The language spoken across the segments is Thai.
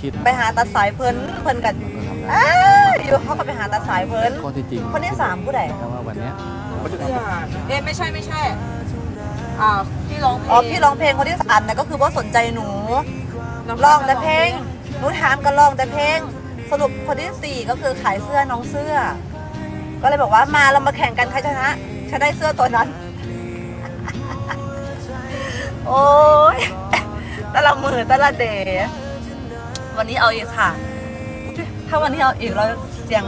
คิดไปหาตัดสายเพิ่นเพิ่นกันก็ทำได้อ้าอยู่เขาก็ไปหาตัดสายเพิ่นข้อที่จริงคนที่สามผู้ใดแต่ว่าวันเนี้ยเอ๊ะไม่ใช่ไม่ใช่อ่าพี่ร้องเพลงอ๋อพี่ร้องเพลงคนที่สามนะก็คือว่าสนใจหนูร้องแต่เพลงหนูถามก็ร้องแต่เพลง สรุปคนที่สี่ก็คือขายเสื้อน้องเสื้อ ก็เลยบอกว่ามาเรามาแข่งกันใครชนะฉันได้เสื้อตัวนั้น โอ้ยแต่ละมือแต่ละเดย์ วันนี้เอาอีกค่ะ ถ้าวันนี้เอาอีกเราเสียง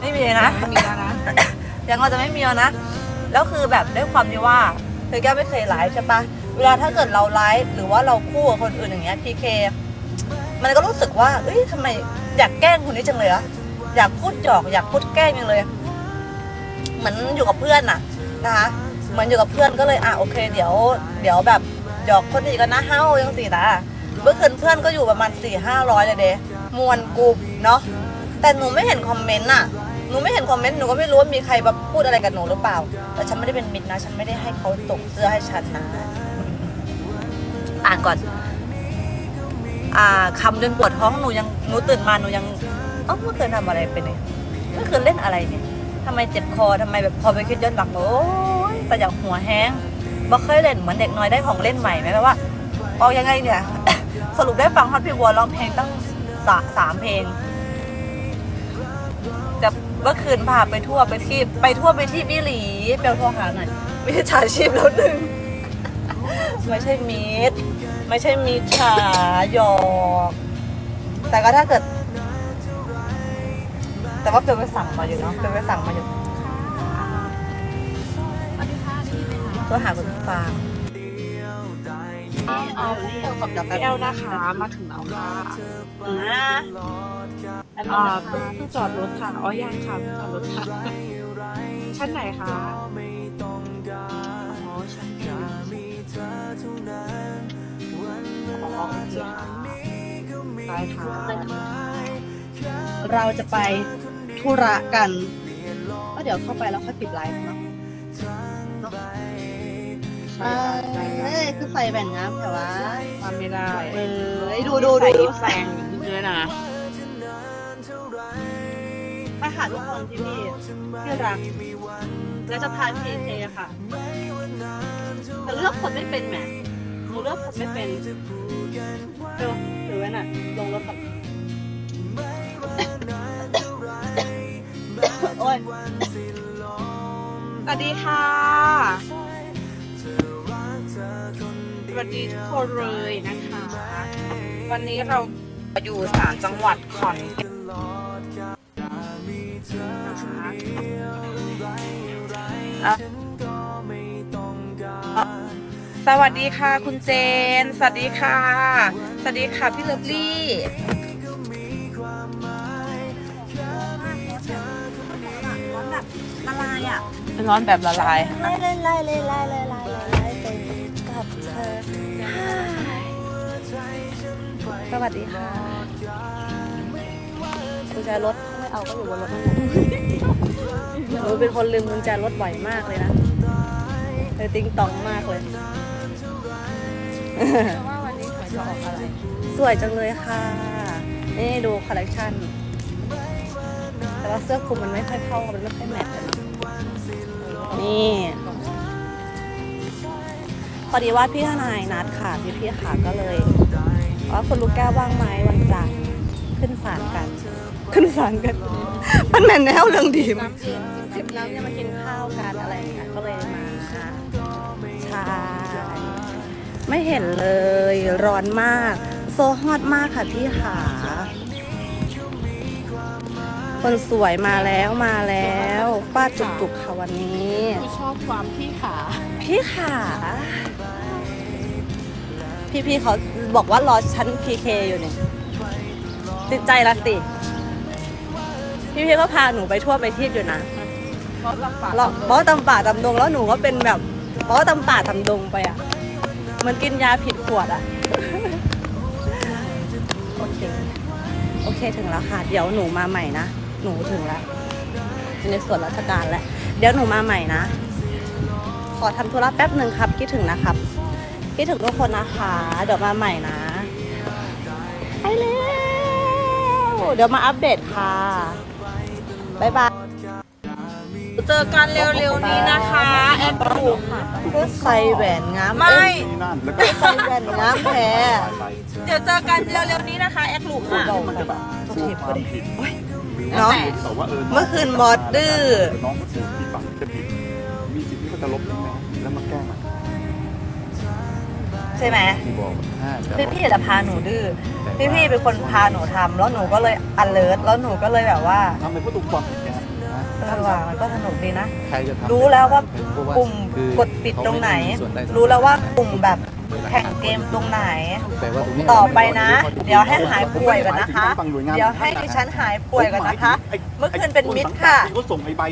ไม่มีนะไม่มีแล้วนะยังเราจะไม่มีแล้วนะ แล้วคือแบบด้วยความที่ว่าคือแก้วไม่เคยไลฟ์ใช่ปะเวลาถ้าเกิดเราไลฟ์หรือว่าเราคู่กับคนอื่นอย่างเงี้ยพีเคมันก็รู้สึกว่าเอ้ยทำไมอยากแกล้งคนนี้จังเลยอะอยากพูดหยอกอยากพูดแกล้งจังเลย เหมือนอยู่กับเพื่อนน่ะนะคะเหมือนอยู่กับเพื่อนก็เลยอะโอเค เดี๋ยว เดี๋ยวแบบหยอกคนอื่นกันนะเฮ้ายังสี่นะ เมื่อคืนเพื่อนก็อยู่ประมาณสี่ห้าร้อยเลยเดะมวนกรุ๊ปเนาะแต่หนูไม่เห็นคอมเมนต์น่ะหนูไม่เห็นคอมเมนต์หนูก็ไม่รู้ว่ามีใครแบบพูดอะไรกับหนูหรือเปล่า แต่ฉันไม่ได้เป็นมิตรนะ ฉันไม่ได้ให้เขาส่งเสื้อให้ฉันนะอ่านก่อน อ่าคำจนปวดท้องหนูยังหนูตื่นมาหนูยังเอ้าเมื่อคืนทำอะไรไปเนี่ยเมื่อคืนเล่นอะไรเนี่ยทำไมเจ็บคอทำไมแบบพอไปคิดย้อนหลังโอ้ยแต่อยากหัวแห้งบ่เคยเล่นเหมือนเด็กน้อยได้ของเล่นใหม่ไหมแบบว่าออกยังไงเนี่ย สรุปได้ฟังฮอตพี่บัวร้องเพลงตั้งสาสามเพลงแต่เมื่อคืนพาไปทั่วไปที่ไปทั่วไปที่บิหลีเปลวโทรหาหน่อยไม่ใช่ชาชีพแล้วหนึ่งไม่ใช่มีดไม่ใช่มีดฉาหยอกแต่ก็ถ้าเกิด แต่ว่าเปลวไปสั่งมาอยู่เนาะเปลวไปสั่งมาอยู่ก็หาคุณฟาง เอาพี่เอลกับพี่แอลนะคะ มาถึงแล้วค่ะนะอ่าเพิ่งจอดรถค่ะ อ๋อยังค่ะเพิ่งจอดรถค่ะ ชั้นไหนคะอ๋อชั้นหนึ่งอ๋อโอเคค่ะได้ค่ะเราจะไปธุระกันก็เดี๋ยวเข้าไปแล้วค่อยปิดไลฟ์เนาะใช่ ค่ะได้เอ้ยคือใส่แบ่งน้ำแต่ว่าทำไม่ได้เออดูดูใส่ดูแซงอย่างนี้ด้วยนะไปหาทุกคนที่นี่ที่รักแล้วจะพาพีเคค่ะแต่เลือกคนไม่เป็นแหมหนูเลือกคนไม่เป็นเดี๋ยวเดี๋ยวไว้น่ะลงรถกับโอ้ยสวัสดีค่ะส วัสดีทุกคนเลยนะคะ วันนี้เราอยู่สารจังหวัดขอนแก่นนะคะสวัสดีค่ะคุณเจน สวัสดีค่ะ สวัสดีค่ะพี่เลิฟลี่ร้อนแบบละลายอะ ร้อนแบบละลายไล่ไล่ไล่ไล่ไล่ไล่ กับเธอสวัสดีค่ะกุญแจรถไม่เอาก็อยู่บนรถนั่นแหละหนูเป็นคนลืมกุญแจรถบ่อยมากเลยนะเลยติ้งตองมากเลยว่าวันนี้ฝนจะออกอะไร สวยจังเลยค่ะ นี่ดูคอลเลคชันแต่ว่าเสื้อคลุมมันไม่ค่อยเข้ามันไม่ค่อยแมทกันเนอะนี่ พอดีว่าพี่ทนายนัดค่ะพี่พี่ค่ะก็เลยว่าคุณลูกแก้วว่างไหมวันจันทร์ขึ้นศาลกัน ขึ้นศาลกันมันแมนแนวเรื่องดีมากน้ำเย็นจิบน้ำเนี่ยมากินข้าวกันอะไรก็เลยมาใช่ไม่เห็นเลยร้อนมาก โซฮอตมากค่ะพี่ขา คนสวยมาแล้วมาแล้วป้าจุกจุกๆค่ะวันนี้คือชอบความพี่ขาพี่ขาพี่พี่ๆเขาบอกว่ารอชั้นพีเคอยู่เนี่ยติดใจละสิพี่พี่ๆก็พาหนูไปทั่วไปที่อยู่นะเพราะลำบากเราเพราะตำป่าตำดงแล้วหนูก็เป็นแบบเพราะตำป่าตำดงไปอะเหมันกินยาผิดขวดอะ โอเค โอเคถึงแล้วค่ะ เดี๋ยวหนูมาใหม่นะ หนูถึงแล้วในส่วนราชการแล้วเดี๋ยวหนูมาใหม่นะ ขอทำธุระแป๊บหนึ่งครับคิดถึงนะครับคิดถึงทุกคนนะคะ เดี๋ยวมาใหม่นะไปแล้วเดี๋ยวมาอัปเดตค่ะบ๊ายบาย เจอกันเร็วๆนี้นะคะ แอดถูกเพื่อใส่แหวนงามไม่เอ้ยที่นั่นแล้วก็ใส่แหวนงามแท้ไปเดี๋ยวเจอกันเร็วๆนี้นะคะ แอดถูกค่ะ มันจะแบบสู้ความผิดเนาะ แต่ว่าเออเมื่อคืนบอสดื้อ น้องถูกที่ฝั่งจะผิด มีสิทธิ์ที่เขาจะลบทิ้งไหมแล้วมาแก้มันใช่ไหม ที่บอกห้าจะพี่พี่จะพาหนูดื้อ พี่พี่เป็นคนพาหนูทำแล้วหนูก็เลย alert แล้วหนูก็เลยแบบว่า ทำไปเพื่อถูกความผิด ไงนะเออว่ามันก็สนุกดีนะ ใครจะทำรู้แล้วว่าเพราะว่าปุ่มคือกดปิดตรงไหนเขาม่ด้มีส่วนได้ส่นรู้แล้วว่าปุ่มแบบแข่งเกมตรงไหน แต่ว่าตรงนี้ต่อไปนะ เดี๋ยวให้หายป่วยก่อนนะคะผมไม่ได้หมายถึงทางฝั่งหน่วยงานเดี๋ยวให้ดิฉันหายป่วยก่อนนะคะไอ้เมื่อคืนเป็นมิตรค่ะ เขาส่งไอ้ใบ